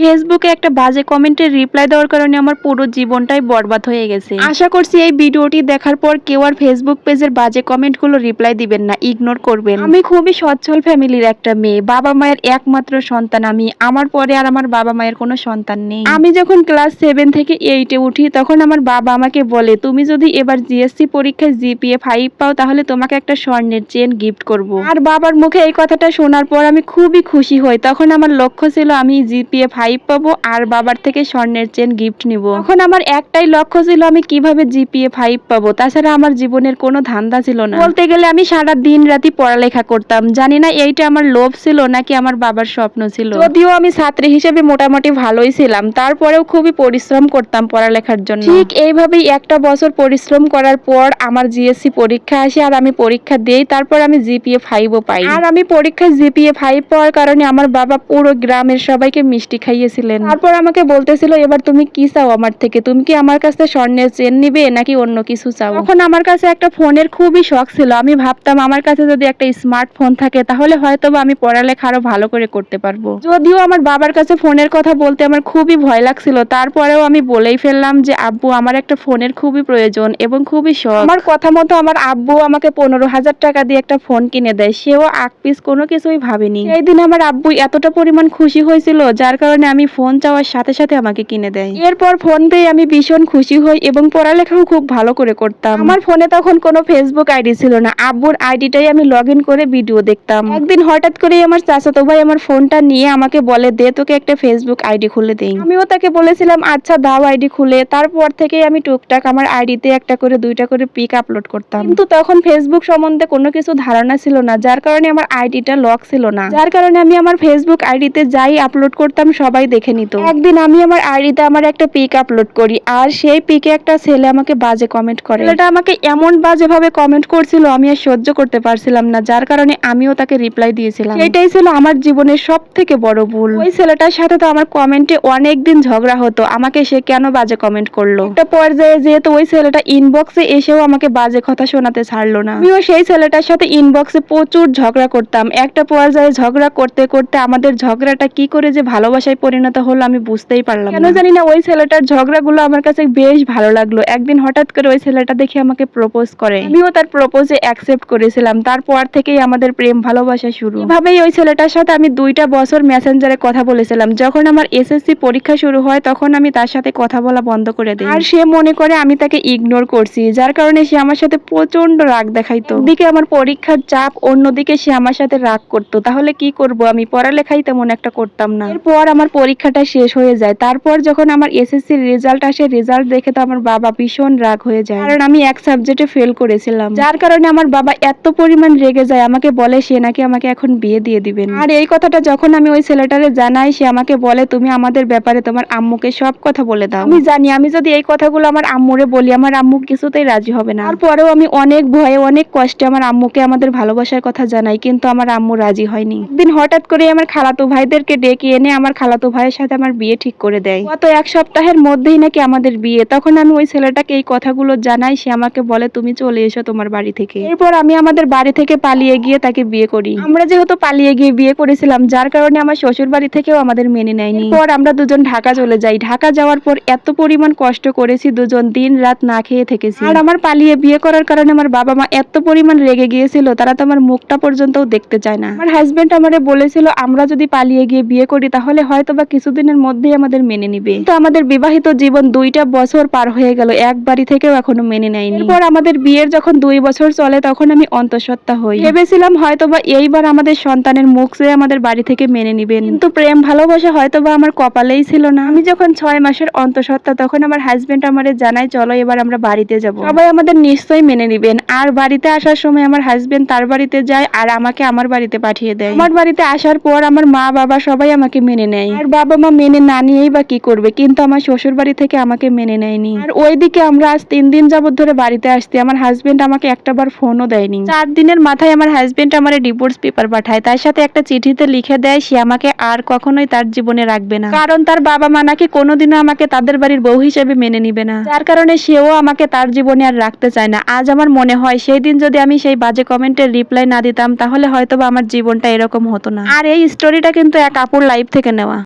ফেসবুকে একটা বাজে কমেন্টের রিপ্লাই দেওয়ার কারণে আমার পুরো জীবনটাই বরবাদ হয়ে গেছে। আশা করছি এই ভিডিওটি দেখার পর কেউ আর ফেসবুক পেজের বাজে কমেন্টগুলো রিপ্লাই দিবেন না ইগনোর করবেন। আমি খুবই সচ্ছল ফ্যামিলির একটা মেয়ে, বাবা মায়ের একমাত্র সন্তান আমি, আমার পরে আর আমার বাবা মায়ের কোনো সন্তান নেই। আমি যখন ক্লাস সেভেন থেকে এইটে উঠি, তখন আমার বাবা আমাকে বলে, তুমি যদি এবার জিএসসি পরীক্ষায় জিপিএ ফাইভ পাও, তাহলে তোমাকে একটা স্বর্ণের চেন গিফট করব। আর বাবার মুখে এই কথাটা শোনার পর আমি খুবই খুশি হই। তখন আমার লক্ষ্য ছিল আমি জিপিএ ফাইভ পাবো আর বাবার থেকে স্বর্ণের চেন গিফট নিব। তখন আমার একটাই লক্ষ্য ছিল আমি কীভাবে জিপিএ ফাইভ পাবো। তাছাড়া আমার জীবনের কোনো ধান্দা ছিল না। বলতে গেলে আমি সারা দিন রাতি পড়ালেখা করতাম। জানি না এইটা আমার লোভ ছিল নাকি আমার বাবার স্বপ্ন ছিল। যদিও আমি ছাত্রী হিসেবে মোটামুটি ভালোই ছিলাম। তারপরেও খুবই পরিশ্রম করতাম পড়ালেখার জন্য। ঠিক এইভাবেই একটা বছর পরিশ্রম করার পর আমার জিএসসি পরীক্ষা আসে আর আমি পরীক্ষা দেই তারপর আমি জিপিএ ফাইভও পাই। আর আমি পরীক্ষায় জিপিএ ফাইভ পাওয়ার কারণে আমার বাবা পুরো গ্রামের সবাইকে মিষ্টি খাইয়েছিলেন। তারপর আমাকে বলতেছিল, এবার তুমি কি চাও আমার থেকে? তুমি কি আমার কাছে স্বর্ণের চেন নিবে নাকি অন্য কিছু চাও? তখন আমার কাছে একটা ফোনের খুবই শখ ছিল। আমি ভাবতাম, আমার কাছে যদি একটা স্মার্টফোন থাকে, তাহলে হয়তো আমি পড়ালেখা আরও ভালো করে করতে পারব। যদিও আমার বাবার কাছে ফোনের কথা বলতে আমার খুবই ভয় লাগছিল। তারপরেও আমি বলেই ফেললাম যে, আব্বু, আমার একটা ফোনের খুবই প্রয়োজন এবং খুবই শখ। আমার কথা মতো আমার আব্বু আমাকে পনেরো হাজার টাকা দিয়ে একটা ফোন কিনে দেয়। সেও আক পিস কোনো কিছুই ভাবেনি। সেই দিন আমার আব্বু এতটা পরিমাণ খুশি হয়েছিল, যার কারণে আমি ফোন চাওয়ার সাথে সাথে আমাকে কিনে দেয়। এরপর ফোন পেয়ে আমি ভীষণ খুশি হই এবং পড়ালেখাও খুব ভালো করে করতাম। আমার ফোনে তখন কোনো ফেসবুক আইডি ছিল না। আব্বুর আইডিটাই আমি লগ করে ভিডিও দেখতাম। একদিন হঠাৎ করে আমার চাচাতো ভাই আমার ফোনটা নিয়ে আমাকে বলে, দে তোকে একটা ফেসবুক আইডি খুলে দেই। আমিও তাকে বলেছিলাম আচ্ছা দাও আইডি খুলে। তারপর থেকে আমি টুকটাক আমার আইডিতে একটা করে, দুইটা করে পিক আপলোড করতাম। কিন্তু তখন ফেসবুক সম্বন্ধে কোনো কিছু ধারণা ছিল না, যার কারণে আমার আইডিটা লক ছিল না। যার কারণে আমি আমার ফেসবুক আইডিতে যাই আপলোড করতাম, সবাই দেখে নিত। একদিন আমি আমার আইডিতে আমার একটা পিক আপলোড করি আর সেই পিকে একটা ছেলে আমাকে বাজে কমেন্ট করে। ছেলেটা আমাকে এমন বাজে ভাবে কমেন্ট করছিল আমি আর সহ্য করতে পারছিলাম না যার কারণে আমিও তাকে রিপ্লাই দিয়েছিলাম। এটাই ছিল আমার জীবনের সব থেকে বড় ভুল। ওই ছেলেটার সাথে তো আমার কমেন্টে অনেক দিন ঝগড়া হতো আমাকে সে কেন বাজে কমেন্ট করল? একটা পর্যায়ে যেহেতু ওই ছেলেটা ইনবক্সে এসেও আমাকে বাজে কথা শোনাতে ছাড়লো না। আমিও সেই ছেলেটার সাথে ইনবক্সে প্রচুর ঝগড়া করতাম। একটা পর্যায়ে ঝগড়া করতে করতে আমাদের ঝগড়াটা কি করে যে ভালোবাসায় পরিণত হলো আমি বুঝতেই পারলাম কেন জানি না ওই ছেলেটার ঝগড়াগুলো আমার কাছে বেশ ভালো লাগল। একদিন হঠাৎ করে ওই ছেলেটা দেখে আমাকে প্রপোজ করে। আমিও তার প্রপোজে অ্যাকসেপ্ট করেছিলাম। তারপর থেকেই আমাদের প্রেম ভালোবাসা শুরু। এভাবেই ওই ছেলেটার সাথে আমি দুইটা বছর মেসেঞ্জারে কথা বলেছিলাম। যখন আমার এসএসসি পরীক্ষা শুরু হয় তখন আমি তার সাথে কথা বলা বন্ধ করে দিই। আর সে মনে করে আমি তাকে ইগনোর করছি যার কারণে সে আমার সাথে প্রচণ্ড রাগ দেখাইতো। দিকে আমার পরীক্ষার চাপ অন্যদিকে সে আমার সাথে রাগ করতো। তাহলে কি করব আমি? পড়ালেখাই তেমন একটা করতাম না। এরপর আমার পরীক্ষাটা শেষ হয়ে যায়। তারপর যখন আমার এসএসসি রেজাল্ট আসে রেজাল্ট দেখে তো আমার বাবা ভীষণ রাগ হয়ে যায়। কারণ আমি এক সাবজেক্টে ফেল করেছিলাম। যার কারণে আমার বাবা এত পরিমাণ রেগে যায়, আমাকে বলে সে নাকি আমাকে এখন বিয়ে দিয়ে দিবেন আর এই কথাটা যখন আমি ওই ছেলেটারে জানাই, সে আমাকে বলে, তুমি আমাদের ব্যাপারে তোমার আম্মুকে সব কথা বলে দাও। আমি জানি, আমি যদি এই কথাগুলো আমার আম্মুরে বলি, আমার আম্মু কিছুতেই রাজি হবে না। তারপরেও আমি অনেক ভয়ে, অনেক কষ্টে আমার আম্মুকে আমাদের ভালোবাসার কথা জানাই, কিন্তু আমার আম্মু রাজি হয়নি। একদিন হঠাৎ করে আমার খালাতো ভাইদেরকে ডেকে এনে আমার খালাতো ভাইয়ের সাথে আমার বিয়ে ঠিক করে দেয়। গত এক সপ্তাহের মধ্যেই নাকি আমাদের বিয়ে। তখন আমি ওই ছেলেটাকে এই কথাগুলো জানাই, সে আমাকে বলে, তুমি চলে এসো তোমার বাড়ি থেকে। এরপর আমি আমাদের বাড়ি থেকে পালিয়ে গিয়ে তাকে বিয়ে করি। আমরা যেহেতু পালিয়ে গিয়ে বিয়ে করেছিলাম, যার কারণে আমার শ্বশুর বাড়ি থেকেও আমাদের মেনে নেয়নি। পর আমরা দুজন ঢাকা চলে যাই। ঢাকা যাওয়ার পর এত পরিমাণ কষ্ট করেছি, দুজন দিন রাত না খেয়ে থেকেছি। আর আমার পালিয়ে বিয়ে করার কারণে আমার বাবা মা এত পরিমাণ রেগে গিয়েছিল, তারা তো আমার মুখটা পর্যন্তও দেখতে চায় না। আমার হাজবেন্ড আমারে বলেছিল, আমরা যদি পালিয়ে গিয়ে বিয়ে করি, তাহলে হয়তো বা কিছুদিনের মধ্যেই আমাদের মেনে নিবে। তো আমাদের বিবাহিত জীবন দুইটা বছর পার হয়ে গেল, এক বাড়ি থেকেও এখনও মেনে নেয়নি। এরপর আমাদের বিয়ের যখন দুই বছর চলে, তখন আমি অন্তঃসত্ত্বা হই। ভেবেছিলাম হয়তো বা এইবার আমাদের সন্তানের মুখ চেয়ে আমাদের বাড়ি থেকে মেনে নিবেন। কিন্তু প্রেম ভালোবাসা হয়তো বা আমার কপালেই ছিল না। আমি যখন ছয় মাসের অন্তঃসত্ত্বা, তখন আমার হাজবেন্ড আমারে জানাই চলো এবার আমরা বাড়িতে যাব। সবাই আমাদের নিশ্চয়ই মেনে নিবেন। আর বাড়িতে আসার সময় আমার হাজবেন্ড তার বাড়িতে যায় আর আমাকে আমার বাড়িতে পাঠিয়ে দেয়। আমার বাড়িতে আসার পর আমার মা বাবা সবাই আমাকে মেনে নেয়। আর বাবা মা মেনে না নিয়েই বা কি করবে? কিন্তু আমার শ্বশুর বাড়ি থেকে আমাকে মেনে নেয়নি। আর ওইদিকে আমরা আজ তিন দিন যাবত ধরে বাড়িতে আসছি। আমার হাজবেন্ড আমাকে একটা বার ফোনও দেয়নি। চার দিনের মাথায় আমার হাজবেন্ড আমার ডিভোর্স পেপার পাঠায়। তার সাথে একটা চিঠিতে লিখে দেয়, সে আমাকে আর কখনোই তার জীবনে রাখবে না। কারণ তার বাবা মা নাকি কোনোদিনও আমাকে তাদের বাড়ির বউ হিসেবে মেনে নিবে না। যার কারণে সেও আমাকে তার জীবনে আর রাখতে চায় না। আজ আমার মনে হয়, সেই দিন যদি আমি সেই বাজে কমেন্টের রিপ্লাই না দিতাম, তাহলে হয়তো আমার জীবনটা এরকম হতো না। আর এই স্টোরিটা কিন্তু এক আপুর লাইফ থেকে নেওয়া।